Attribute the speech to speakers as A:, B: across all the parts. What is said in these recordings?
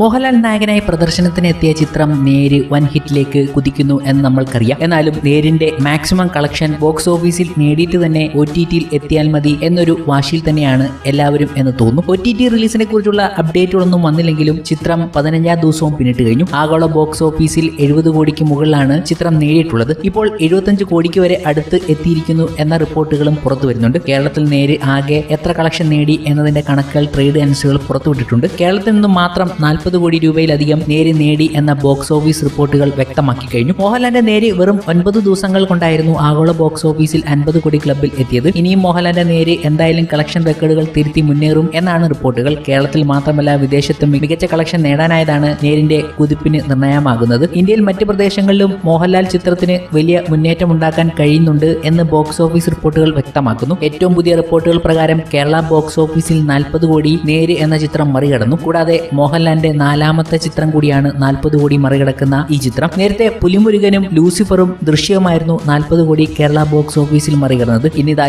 A: മോഹൻലാൽ നായകനായി പ്രദർശനത്തിന് എത്തിയ ചിത്രം നേര് വൻ ഹിറ്റിലേക്ക് കുതിക്കുന്നു എന്ന് നമ്മൾക്കറിയാം. എന്നാലും നേരിന്റെ മാക്സിമം കളക്ഷൻ ബോക്സ് ഓഫീസിൽ നേടിയിട്ട് തന്നെ ഒ ടി ടിയിൽ എത്തിയാൽ മതി എന്നൊരു വാശിയിൽ തന്നെയാണ് എല്ലാവരും എന്ന് തോന്നുന്നു ഒ ടി ടി റിലീസിനെ കുറിച്ചുള്ള അപ്ഡേറ്റുകളൊന്നും വന്നില്ലെങ്കിലും ചിത്രം പതിനഞ്ചാം ദിവസവും പിന്നിട്ട് കഴിഞ്ഞു. ആഗോള ബോക്സ് ഓഫീസിൽ എഴുപത് കോടിക്ക് മുകളിലാണ് ചിത്രം നേടിയിട്ടുള്ളത്. ഇപ്പോൾ എഴുപത്തഞ്ച് കോടിക്ക് വരെ അടുത്ത് എത്തിയിരിക്കുന്നു എന്ന റിപ്പോർട്ടുകളും പുറത്തു വരുന്നുണ്ട്. കേരളത്തിൽ നേര് ആകെ എത്ര കളക്ഷൻ നേടി എന്നതിന്റെ കണക്കുകൾ ട്രേഡ് ഏജൻസികൾ പുറത്തുവിട്ടിട്ടുണ്ട്. കേരളത്തിൽ നിന്നും മാത്രം നാൽപ്പത് കോടി രൂപയിലധികം നേര് നേടി എന്ന ബോക്സ് ഓഫീസ് റിപ്പോർട്ടുകൾ വ്യക്തമാക്കി കഴിഞ്ഞു. മോഹൻലാലിന്റെ നേര് വെറും ഒൻപത് ദിവസങ്ങൾ കൊണ്ടായിരുന്നു ആഗോള ബോക്സ് ഓഫീസിൽ അൻപത് കോടി ക്ലബിൽ എത്തിയത്. ഇനിയും മോഹൻലാലിന്റെ നേര് എന്തായാലും കളക്ഷൻ റെക്കോർഡുകൾ തിരുത്തി മുന്നേറും എന്നാണ് റിപ്പോർട്ടുകൾ. കേരളത്തിൽ മാത്രമല്ല വിദേശത്തും മികച്ച കളക്ഷൻ നേടാനായതാണ് നേരിന്റെ കുതിപ്പിന് നിർണയമാകുന്നത്. ഇന്ത്യയിൽ മറ്റ് പ്രദേശങ്ങളിലും മോഹൻലാൽ ചിത്രത്തിന് വലിയ മുന്നേറ്റം ഉണ്ടാക്കാൻ കഴിയുന്നുണ്ട് എന്ന് ബോക്സ് ഓഫീസ് റിപ്പോർട്ടുകൾ വ്യക്തമാക്കുന്നു. ഏറ്റവും പുതിയ റിപ്പോർട്ടുകൾ പ്രകാരം കേരള ബോക്സ് ഓഫീസിൽ നാൽപ്പത് കോടി നേര് എന്ന ചിത്രം മറികടന്നു. കൂടാതെ മോഹൻലാലിന്റെ നാലാമത്തെ ചിത്രം കൂടിയാണ് നാൽപ്പത് കോടി മറികടക്കുന്ന ഈ ചിത്രം. നേരത്തെ പുലിമുരുകനും ലൂസിഫറും ദൃശ്യമായിരുന്നു നാൽപ്പത് കോടി കേരള ബോക്സ് ഓഫീസിൽ മറികടന്നത്. ഇന്നിതാ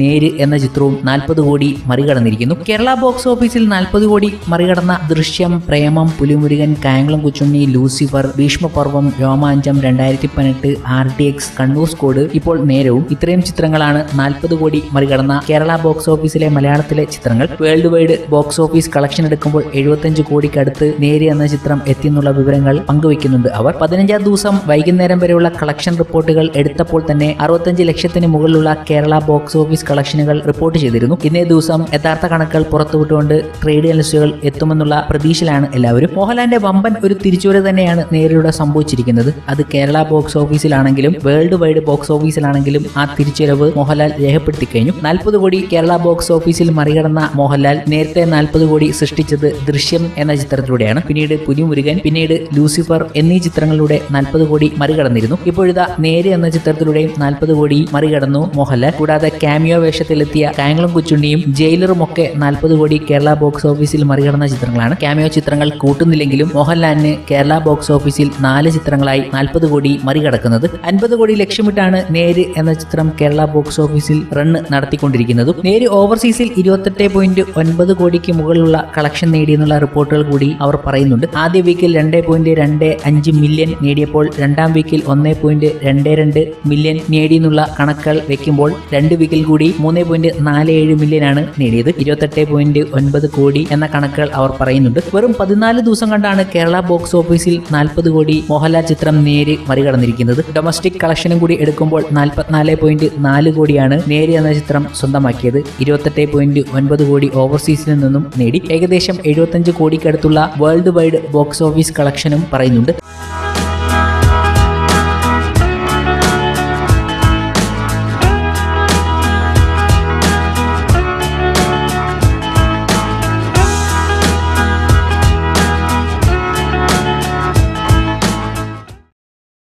A: നേര് എന്ന ചിത്രവും നാൽപ്പത് കോടി മറികടന്നിരിക്കുന്നു. കേരള ബോക്സ് ഓഫീസിൽ നാൽപ്പത് കോടി മറികടന്ന ദൃശ്യം പ്രേമം പുലിമുരുകൻ കായംകുളം കൊച്ചുണ്ണി ലൂസിഫർ ഭീഷ്മപർവം രോമാഞ്ചം രണ്ടായിരത്തി പതിനെട്ട് R T X Kannur squad ഇപ്പോൾ നേരവും. ഇത്രയും ചിത്രങ്ങളാണ് നാൽപ്പത് കോടി മറികടന്ന കേരള ബോക്സ് ഓഫീസിലെ മലയാളത്തിലെ ചിത്രങ്ങൾ. World wide box office collection എടുക്കുമ്പോൾ എഴുപത്തഞ്ച് കോടിക്കടുത്ത് നേരി എന്ന ചിത്രം എത്തിയെന്നുള്ള വിവരങ്ങൾ പങ്കുവയ്ക്കുന്നുണ്ട് അവർ. പതിനഞ്ചാം ദിവസം വൈകുന്നേരം വരെയുള്ള കളക്ഷൻ റിപ്പോർട്ടുകൾ എടുത്തപ്പോൾ തന്നെ അറുപത്തഞ്ച് ലക്ഷത്തിന് മുകളിലുള്ള കേരള ബോക്സ് ഓഫീസ് കളക്ഷനുകൾ റിപ്പോർട്ട് ചെയ്തിരുന്നു. ഇന്നേ ദിവസം യഥാർത്ഥ കണക്കുകൾ പുറത്തുവിട്ടുകൊണ്ട് ട്രേഡ് അനലിസ്റ്റുകൾ എത്തുമെന്നുള്ള പ്രതീക്ഷയിലാണ് എല്ലാവരും. മോഹൻലാലിന്റെ വമ്പൻ ഒരു തിരിച്ചുവരവ് തന്നെയാണ് നേരിലൂടെ സംഭവിച്ചിരിക്കുന്നത്. അത് കേരള ബോക്സ് ഓഫീസിലാണെങ്കിലും വേൾഡ് വൈഡ് ബോക്സ് ഓഫീസിലാണെങ്കിലും ആ തിരിച്ചുവരവ് മോഹൻലാൽ രേഖപ്പെടുത്തി കഴിഞ്ഞു. നാൽപ്പത് കോടി കേരള ബോക്സ് ഓഫീസിൽ മറികടന്ന മോഹൻലാൽ നേരത്തെ നാൽപ്പത് കോടി സൃഷ്ടിച്ചത് ദൃശ്യം എന്ന ചിത്രത്തിലൂടെയാണ് പിന്നീട് പുലിമുരുകൻ പിന്നീട് ലൂസിഫർ എന്നീ ചിത്രങ്ങളിലൂടെ നാൽപ്പത് കോടി മറികടന്നിരുന്നു. ഇപ്പോഴിതാ നേരെ എന്ന ചിത്രത്തിലൂടെയും നാൽപ്പത് കോടി മറികടന്നു മോഹൻലാൽ. കൂടാതെ കാമിയോ വേഷത്തിലെത്തിയ കായംകുളം കൊച്ചുണ്ണിയും ജയിലറും ഒക്കെ നാൽപ്പത് കോടി കേരള ബോക്സ് ഓഫീസിൽ മറികടന്ന ചിത്രങ്ങളാണ്. കാമിയോ ചിത്രങ്ങൾ കൂട്ടുന്നില്ലെങ്കിലും മോഹൻലാലിന് കേരള ബോക്സ് ഓഫീസിൽ നാല് ചിത്രങ്ങളായി നാൽപ്പത് കോടി മറികടക്കുന്നത്. അൻപത് കോടി ലക്ഷ്യമിട്ടാണ് നേര് എന്ന ചിത്രം കേരള ബോക്സ് ഓഫീസിൽ റണ്ണ് നടത്തിക്കൊണ്ടിരിക്കുന്നതും. നേര് ഓവർസീസിൽ ഇരുപത്തെട്ട് പോയിന്റ് ഒൻപത് കോടിക്ക് മുകളിലുള്ള കളക്ഷൻ നേടിയെന്നുള്ള റിപ്പോർട്ടുകൾ കൂടി അവർ പറയുന്നുണ്ട്. ആദ്യ വീക്കിൽ രണ്ട് പോയിന്റ് രണ്ട് അഞ്ച് മില്യൺ നേടിയപ്പോൾ രണ്ടാം വീക്കിൽ ഒന്ന് പോയിന്റ് രണ്ട് രണ്ട് മില്യൺ നേടിയെന്നുള്ള കണക്കുകൾ വെക്കുമ്പോൾ രണ്ട് വീക്കിൽ കൂടി മൂന്ന് പോയിന്റ് നാല് ഏഴ് മില്യൺ ആണ് നേടിയത്. ഇരുപത്തെട്ട് പോയിന്റ് ഒൻപത് കോടി എന്ന കണക്കുകൾ അവർ പറയുന്നുണ്ട്. വെറും പതിനാല് ദിവസം കണ്ടാണ് കേരള ബോക്സ് ഓഫീസിൽ നാൽപ്പത് കോടി മോഹൻലാൽ ചിത്രം നേര് മറികടന്നിരിക്കുന്നത്. ഡൊമസ്റ്റിക് കളക്ഷനും കൂടി എടുക്കുമ്പോൾ നാൽപ്പത്തിനാല് പോയിന്റ് നാല് കോടിയാണ് നേര് എന്ന ചിത്രം സ്വന്തമാക്കിയത്. ഇരുപത്തെട്ട് പോയിന്റ് ഒൻപത് കോടി ഓവർസീസിൽ നിന്നും നേടി. ഏകദേശം എഴുപത്തഞ്ച് കോടിക്കടുത്തുള്ള വേൾഡ് വൈഡ് ബോക്സ് ഓഫീസ് കളക്ഷനും പറയുന്നുണ്ട്.